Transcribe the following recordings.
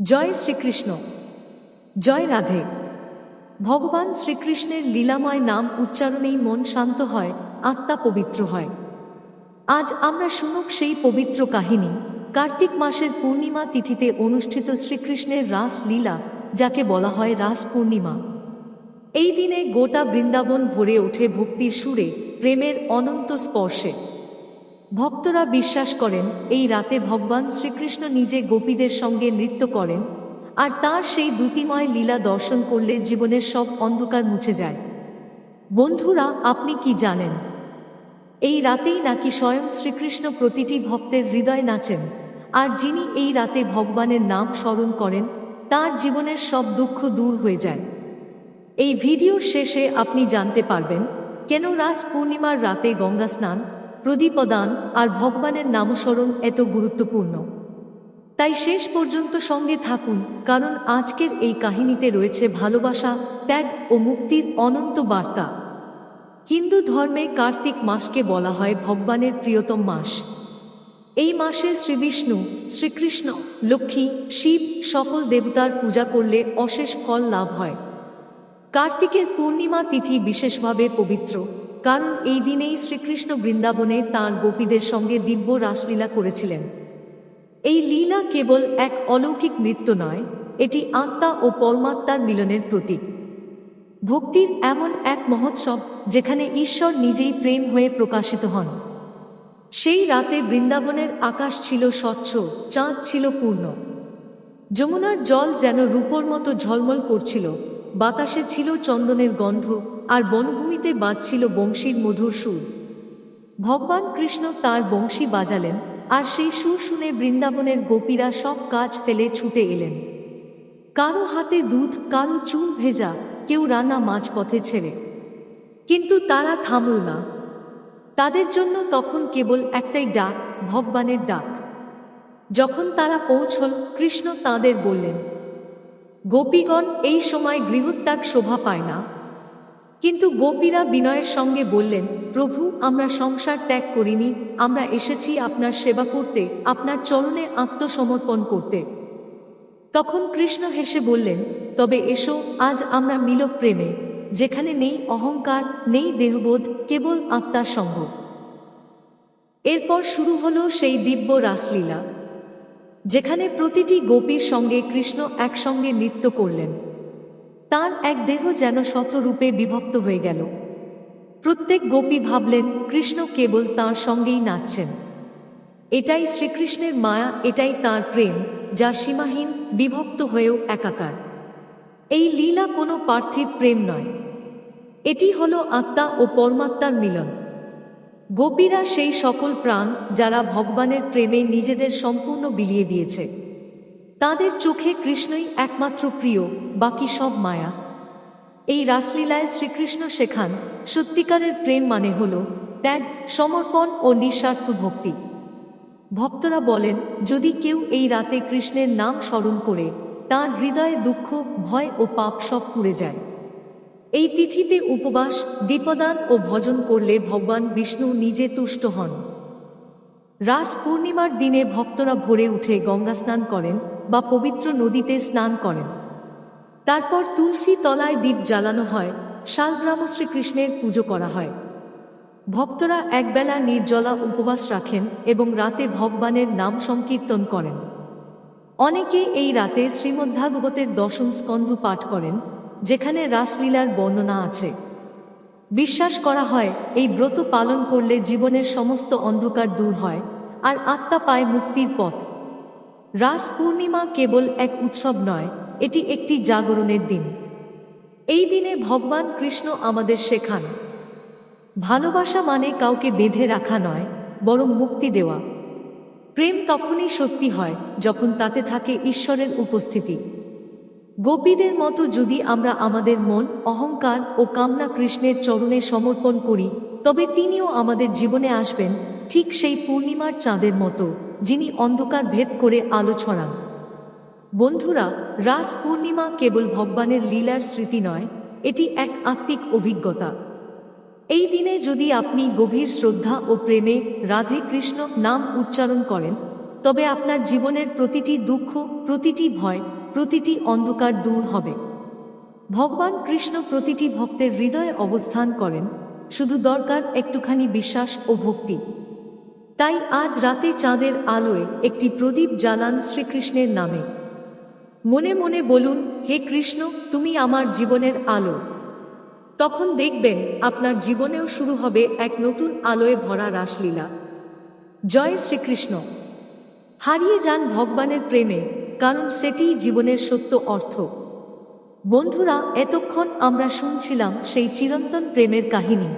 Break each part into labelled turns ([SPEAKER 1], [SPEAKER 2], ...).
[SPEAKER 1] জয় শ্রীকৃষ্ণ। জয় রাধে। ভগবান শ্রীকৃষ্ণের লীলাময় নাম উচ্চারণেই মন শান্ত হয়, আত্মা পবিত্র হয়। আজ আমরা শুনুক সেই পবিত্র কাহিনী। কার্তিক মাসের পূর্ণিমা তিথিতে অনুষ্ঠিত শ্রীকৃষ্ণের রাস লীলা, যাকে বলা হয় রাস পূর্ণিমা। এই দিনে গোটা বৃন্দাবন ভরে ওঠে ভক্তির সুরে, প্রেমের অনন্ত স্পর্শে। ভক্তরা বিশ্বাস করেন, এই রাতে ভগবান শ্রীকৃষ্ণ নিজে গোপীদের সঙ্গে নৃত্য করেন, আর তার সেই দ্যুতিময় লীলা দর্শন করলে জীবনের সব অন্ধকার মুছে যায়। বন্ধুরা, আপনি কি জানেন? এই রাতেই নাকি স্বয়ং শ্রীকৃষ্ণ প্রতিটি ভক্তের হৃদয় নাচেন, আর যিনি এই রাতে ভগবানের নাম স্মরণ করেন, তার জীবনের সব দুঃখ দূর হয়ে যায়। এই ভিডিওর শেষে আপনি জানতে পারবেন, কেন রাস পূর্ণিমার রাতে গঙ্গা স্নান প্রদীপদান আর ভগবানের নামস্মরণ এত গুরুত্বপূর্ণ। তাই শেষ পর্যন্ত সঙ্গে থাকুন, কারণ আজকের এই কাহিনীতে রয়েছে ভালোবাসা, ত্যাগ ও মুক্তির অনন্ত বার্তা। হিন্দু ধর্মে কার্তিক মাসকে বলা হয় ভগবানের প্রিয়তম মাস। এই মাসে শ্রীবিষ্ণু শ্রীকৃষ্ণ লক্ষ্মী, শিব সকল দেবতার পূজা করলে অশেষ ফল লাভ হয়। কার্তিকের পূর্ণিমা তিথি বিশেষভাবে পবিত্র। কারণ এই দিনেই শ্রীকৃষ্ণ বৃন্দাবনে তাঁর গোপীদের সঙ্গে দিব্য রাসলীলা করেছিলেন। এই লীলা কেবল এক অলৌকিক নৃত্য নয়, এটি আত্মা ও পরমাত্মার মিলনের প্রতীক। ভক্তির এমন এক মহোৎসব যেখানে ঈশ্বর নিজেই প্রেম হয়ে প্রকাশিত হন। সেই রাতে বৃন্দাবনের আকাশ ছিল স্বচ্ছ, চাঁদ ছিল পূর্ণ। যমুনার জল যেন রূপোর মতো ঝলমল করছিল বাতাসে ছিল চন্দনের গন্ধ, আর বনভূমিতে বাজছিল বংশীর মধুর সুর। ভগবান কৃষ্ণ তার বংশী বাজালেন, আর সেই সুর শুনে বৃন্দাবনের গোপীরা সব কাজ ফেলে ছুটে এলেন। কারও হাতে দুধ, কারও চুল ভেজা, কেউ রান্না মাঝপথে ছেড়ে। কিন্তু তারা থামল না। তাদের জন্য তখন কেবল একটাই ডাক, ভগবানের ডাক। যখন তারা পৌঁছল, কৃষ্ণ তাদের বললেন গোপীগণ এই সময় গৃহত্যাগ শোভা পায় না। কিন্তু গোপীরা বিনয়ের সঙ্গে বললেন, প্রভু, আমরা সংসার ত্যাগ করিনি, আমরা এসেছি আপনার সেবা করতে, আপনার চরণে আত্মসমর্পণ করতে। তখন কৃষ্ণ হেসে বললেন, তবে এসো, আজ আমরা মিল প্রেমে যেখানে নেই অহংকার, নেই দেহবোধ, কেবল আত্মার সঙ্গ। এরপর শুরু হলো সেই দিব্য রাসলীলা। যেখানে প্রতিটি গোপীর সঙ্গে কৃষ্ণ একসঙ্গে নৃত্য করলেন। তার এক দেহ যেন শতরূপে বিভক্ত হয়ে গেল। প্রত্যেক গোপী ভাবলেন, কৃষ্ণ কেবল তার সঙ্গেই নাচছেন। এটাই শ্রীকৃষ্ণের মায়া, এটাই তার প্রেম, যা সীমাহীন, বিভক্ত হয়েও একাকার। এই লীলা কোনো পার্থিব প্রেম নয়। এটি হলো আত্মা ও পরমাত্মার মিলন। গোপীরা সেই সকল প্রাণ যারা ভগবানের প্রেমে নিজেদের সম্পূর্ণ বিলিয়ে দিয়েছে। তাদের চোখে কৃষ্ণই একমাত্র প্রিয়, বাকি সব মায়া। এই রাসলীলায় শ্রীকৃষ্ণ শেখান সত্যিকারের প্রেম মানে হল ত্যাগ, সমর্পণ ও নিঃস্বার্থ ভক্তি। ভক্তরা বলেন, যদি কেউ এই রাতে কৃষ্ণের নাম স্মরণ করে, তার হৃদয়ে দুঃখ, ভয় ও পাপ সব পুড়ে যায়। এই তিথিতে উপবাস, দীপদান ও ভজন করলে ভগবান বিষ্ণু নিজে তুষ্ট হন। রাস পূর্ণিমার দিনে ভক্তরা ভোরে উঠে গঙ্গা স্নান করেন বা পবিত্র নদীতে স্নান করেন। তারপর তুলসী তলায় দ্বীপ জ্বালানো হয়, শালগ্রাম শ্রীকৃষ্ণের পুজো করা হয়। ভক্তরা একবেলা নির্জলা উপবাস রাখেন এবং রাতে ভগবানের নাম সংকীর্তন করেন। অনেকে এই রাতে শ্রীমদ্ভাগবতের দশম স্কন্ধ পাঠ করেন যেখানে রাসলীলার বর্ণনা আছে। বিশ্বাস করা হয়, এই ব্রত পালন করলে জীবনের সমস্ত অন্ধকার দূর হয় আর আত্মা পায় মুক্তির পথ। রাস পূর্ণিমা কেবল এক উৎসব নয়, এটি একটি জাগরণের দিন। এই দিনে ভগবান কৃষ্ণ আমাদের শেখান, ভালোবাসা মানে কাউকে বেঁধে রাখা নয়, বরং মুক্তি দেওয়া। প্রেম তখনই সত্যি হয়, যখন তাতে থাকে ঈশ্বরের উপস্থিতি। গোপীদের মতো যদি আমরা আমাদের মন, অহংকার ও কামনা কৃষ্ণের চরণে সমর্পণ করি, তবে তিনিও আমাদের জীবনে আসবেন ঠিক সেই পূর্ণিমার চাঁদের মতো, যিনি অন্ধকার ভেদ করে আলো ছড়ান। বন্ধুরা, রাস পূর্ণিমা কেবল ভগবানের লীলার স্মৃতি নয়, এটি এক আত্মিক অভিজ্ঞতা। এই দিনে যদি আপনি গভীর শ্রদ্ধা ও প্রেমে রাধে কৃষ্ণ নাম উচ্চারণ করেন, তবে আপনার জীবনের প্রতিটি দুঃখ, প্রতিটি ভয় প্রতিটি অন্ধকার দূর হবে। ভগবান কৃষ্ণ প্রতিটি ভক্তের হৃদয়ে অবস্থান করেন, শুধু দরকার একটুখানি বিশ্বাস ও ভক্তি। তাই আজ রাতে চাঁদের আলোয় একটি প্রদীপ জ্বালান শ্রীকৃষ্ণের নামে। মনে মনে বলুন, হে কৃষ্ণ, তুমি আমার জীবনের আলো। তখন দেখবেন, আপনার জীবনেও শুরু হবে এক নতুন আলোয় ভরা রাসলীলা। জয় শ্রীকৃষ্ণ। হারিয়ে যান ভগবানের প্রেমে কারণ সেটিই জীবনের সত্য অর্থ। বন্ধুরা, এতক্ষণ আমরা শুনছিলাম সেই চিরন্তন প্রেমের কাহিনী,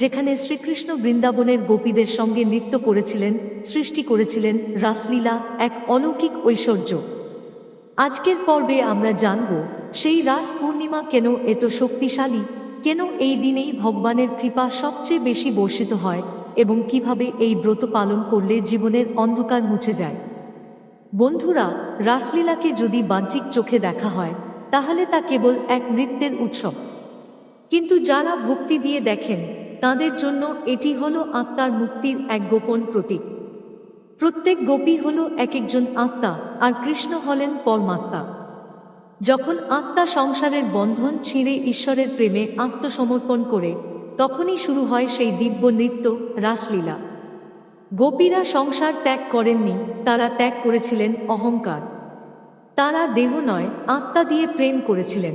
[SPEAKER 1] যেখানে শ্রীকৃষ্ণ বৃন্দাবনের গোপীদের সঙ্গে নৃত্য করেছিলেন, সৃষ্টি করেছিলেন রাসলীলা এক অলৌকিক ঐশ্বর্য। আজকের পর্বে আমরা জানব, সেই রাস পূর্ণিমা কেন এত শক্তিশালী, কেন এই দিনেই ভগবানের কৃপা সবচেয়ে বেশি বর্ষিত হয়, এবং কীভাবে এই ব্রত পালন করলে জীবনের অন্ধকার মুছে যায়। বন্ধুরা, রাসলীলাকে যদি বাহ্যিক চোখে দেখা হয়, তাহলে তা কেবল এক নৃত্যের উৎসব। কিন্তু যারা ভক্তি দিয়ে দেখেন, তাদের জন্য এটি হলো আত্মার মুক্তির এক গোপন প্রতীক। প্রত্যেক গোপী হল এক একজন আত্মা, আর কৃষ্ণ হলেন পরমাত্মা। যখন আত্মা সংসারের বন্ধন ছিঁড়ে ঈশ্বরের প্রেমে আত্মসমর্পণ করে, তখনই শুরু হয় সেই দিব্য নৃত্য, রাসলীলা। গোপীরা সংসার ত্যাগ করেননি, তারা ত্যাগ করেছিলেন অহংকার। তারা দেহ নয়, আত্মা দিয়ে প্রেম করেছিলেন।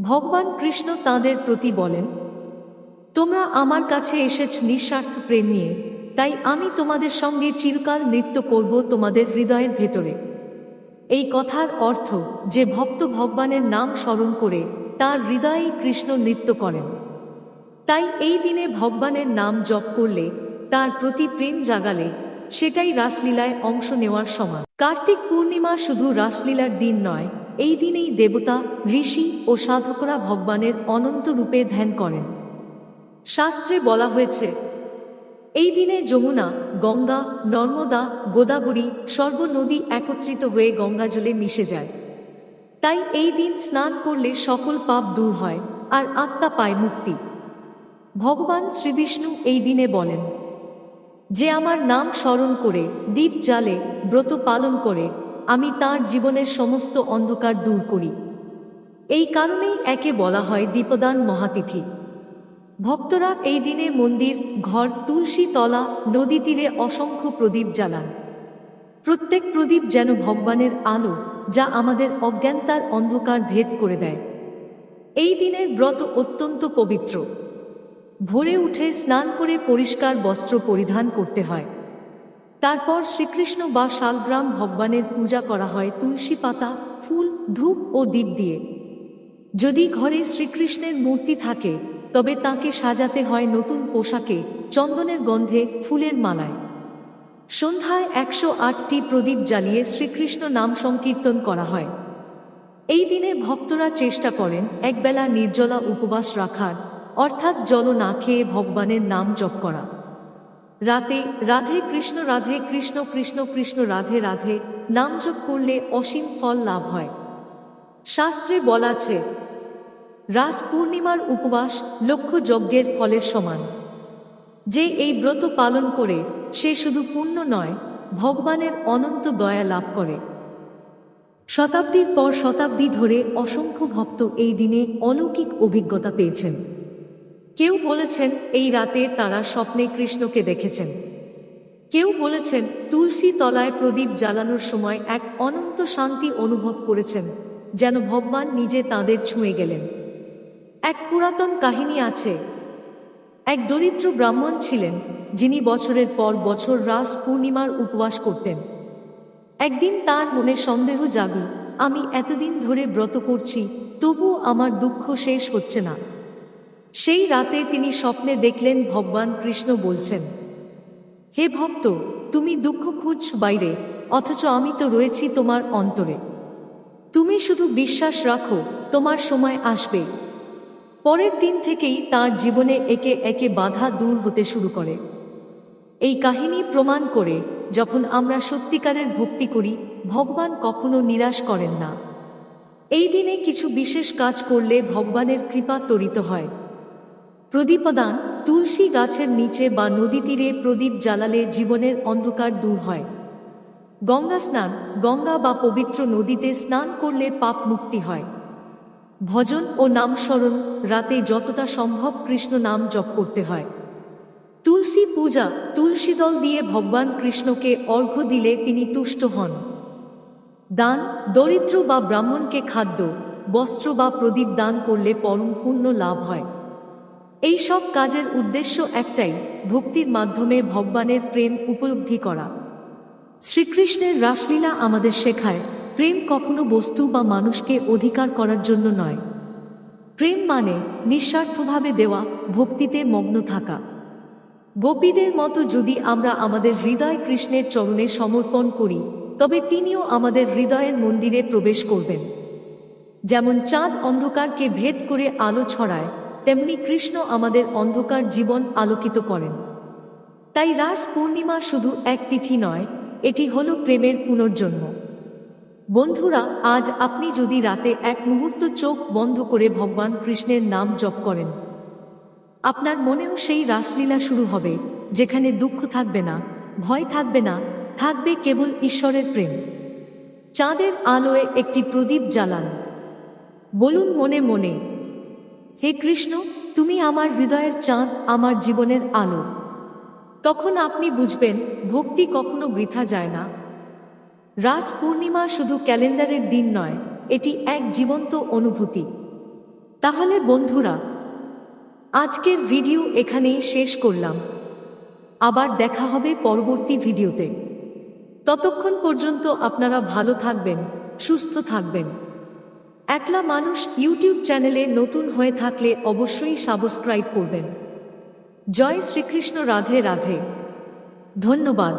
[SPEAKER 1] ভগবান কৃষ্ণ তাদের প্রতি বলেন, তোমরা আমার কাছে এসেছ নিঃস্বার্থ প্রেম নিয়ে, তাই আমি তোমাদের সঙ্গে চিরকাল নৃত্য করব তোমাদের হৃদয়ের ভেতরে। এই কথার অর্থ যে ভক্ত ভগবানের নাম স্মরণ করে তার হৃদয়েই কৃষ্ণ নৃত্য করেন। তাই এই দিনে ভগবানের নাম জপ করলে তার প্রতি প্রেম জাগালে, সেটাই রাসলীলায় অংশ নেওয়ার সময়। কার্তিক পূর্ণিমা শুধু রাসলীলার দিন নয়, এই দিনেই দেবতা, ঋষি ও সাধকরা ভগবানের অনন্ত রূপে ধ্যান করেন। শাস্ত্রে বলা হয়েছে, এই দিনে যমুনা, গঙ্গা, নর্মদা, গোদাবরী সর্বনদী একত্রিত হয়ে গঙ্গাজলে মিশে যায়। তাই এই দিন স্নান করলে সকল পাপ দূর হয় আর আত্মা পায় মুক্তি। ভগবান শ্রীবিষ্ণু এই দিনে বলেন যে আমার নাম স্মরণ করে দীপ জালে ব্রত পালন করে, আমি তার জীবনের সমস্ত অন্ধকার দূর করি। এই কারণেই একে বলা হয় দীপদান মহাতিথি। ভক্তরা এই দিনে মন্দির, ঘর, তুলসী তলা, নদী তীরে অসংখ্য প্রদীপ জ্বালান। প্রত্যেক প্রদীপ যেন ভগবানের আলো, যা আমাদের অজ্ঞানতার অন্ধকার ভেদ করে দেয়। এই দিনের ব্রত অত্যন্ত পবিত্র। ভোরে উঠে স্নান করে পরিষ্কার বস্ত্র পরিধান করতে হয়। তারপর শ্রীকৃষ্ণ বা শালগ্রাম ভগবানের পূজা করা হয় তুলসী পাতা, ফুল, ধূপ ও দ্বীপ দিয়ে। যদি ঘরে শ্রীকৃষ্ণের মূর্তি থাকে, তবে তাকে সাজাতে হয় নতুন পোশাকে, চন্দনের গন্ধে, ফুলের মালায়। সন্ধ্যায় একশো আটটি প্রদীপ জ্বালিয়ে শ্রীকৃষ্ণ নাম সংকীর্তন করা হয়। এই দিনে ভক্তরা চেষ্টা করেন একবেলা নির্জলা উপবাস রাখার। অর্থাৎ জল না খেয়ে ভগবানের নাম জপ করা। রাতে রাধে কৃষ্ণ রাধে কৃষ্ণ কৃষ্ণ কৃষ্ণ, রাধে রাধে নাম জপ করলে অসীম ফল লাভ হয়। শাস্ত্রে বলা আছে, রাস পূর্ণিমার উপবাস লক্ষ যজ্ঞের ফলের সমান। যে এই ব্রত পালন করে, সে শুধু পুণ্য নয়, ভগবানের অনন্ত দয়া লাভ করে। শতাব্দীর পর শতাব্দী ধরে অসংখ্য ভক্ত এই দিনে অলৌকিক অভিজ্ঞতা পেয়েছেন। কেউ বলেছেন এই রাতে তারা স্বপ্নে কৃষ্ণকে দেখেছেন। কেউ বলেছেন তুলসী তলায় প্রদীপ জ্বালানোর সময় এক অনন্ত শান্তি অনুভব করেছেন, যেন ভগবান নিজে তাদের ছুঁয়ে গেলেন। এক পুরাতন কাহিনী আছে। এক দরিদ্র ব্রাহ্মণ ছিলেন, যিনি বছরের পর বছর রাস পূর্ণিমার উপবাস করতেন। একদিন তার মনে সন্দেহ জাগল, আমি এতদিন ধরে ব্রত করছি তবু আমার দুঃখ শেষ হচ্ছে না। সেই রাতে তিনি স্বপ্নে দেখলেন ভগবান কৃষ্ণ বলছেন, হে ভক্ত, তুমি দুঃখ খুঁজ বাইরে, অথচ আমি তো রয়েছি তোমার অন্তরে। তুমি শুধু বিশ্বাস রাখো, তোমার সময় আসবে। পরের দিন থেকেই তার জীবনে একে একে বাধা দূর হতে শুরু করে। এই কাহিনী প্রমাণ করে যখন আমরা সত্যিকারের ভক্তি করি, ভগবান কখনো নিরাশ করেন না। এই দিনে কিছু বিশেষ কাজ করলে ভগবানের কৃপা তরিত হয়। প্রদীপদান তুলসী গাছের নিচে বা নদী তীরে প্রদীপ জ্বালালে জীবনের অন্ধকার দূর হয়। গঙ্গা স্নান, গঙ্গা বা পবিত্র নদীতে স্নান করলে পাপ মুক্তি হয়। ভজন ও নামস্মরণ রাতে যতটা সম্ভব কৃষ্ণ নাম জপ করতে হয়। তুলসী পূজা, তুলসী দল দিয়ে ভগবান কৃষ্ণকে অর্ঘ্য দিলে তিনি তুষ্ট হন। দান, দরিদ্র বা ব্রাহ্মণকে খাদ্য, বস্ত্র বা প্রদীপ দান করলে পরম পুণ্য লাভ হয়। এই সব কাজের উদ্দেশ্য একটাই, ভক্তির মাধ্যমে ভগবানের প্রেম উপলব্ধি করা। শ্রীকৃষ্ণের রাসলীলা আমাদের শেখায়, প্রেম কখনো বস্তু বা মানুষকে অধিকার করার জন্য নয়। প্রেম মানে নিঃস্বার্থভাবে দেওয়া, ভক্তিতে মগ্ন থাকা। গোপীদের মতো যদি আমরা আমাদের হৃদয় কৃষ্ণের চরণে সমর্পণ করি, তবে তিনিও আমাদের হৃদয়ের মন্দিরে প্রবেশ করবেন। যেমন চাঁদ অন্ধকারকে ভেদ করে আলো ছড়ায় তেমনি কৃষ্ণ আমাদের অন্ধকার জীবন আলোকিত করেন। তাই রাস পূর্ণিমা শুধু এক তিথি নয়, এটি হলো প্রেমের পুনর্জন্ম। বন্ধুরা, আজ আপনি যদি রাতে এক মুহূর্ত চোখ বন্ধ করে ভগবান কৃষ্ণের নাম জপ করেন, আপনার মনেও সেই রাসলীলা শুরু হবে, যেখানে দুঃখ থাকবে না, ভয় থাকবে না, থাকবে কেবল ঈশ্বরের প্রেম। চাঁদের আলোয় একটি প্রদীপ জ্বালান। বলুন মনে মনে হে কৃষ্ণ, তুমি আমার হৃদয়ের চাঁদ, আমার জীবনের আলো। তখন আপনি বুঝবেন, ভক্তি কখনো বৃথা যায় না। রাস পূর্ণিমা শুধু ক্যালেন্ডারের দিন নয়, এটি এক জীবন্ত অনুভূতি। তাহলে বন্ধুরা, আজকের ভিডিও এখানেই শেষ করলাম। আবার দেখা হবে পরবর্তী ভিডিওতে। ততক্ষণ পর্যন্ত আপনারা ভালো থাকবেন, সুস্থ থাকবেন। একলা মানুষ ইউটিউব চ্যানেলে নতুন হয়ে থাকলে অবশ্যই সাবস্ক্রাইব করবেন। জয় শ্রীকৃষ্ণ, রাধে রাধে। ধন্যবাদ।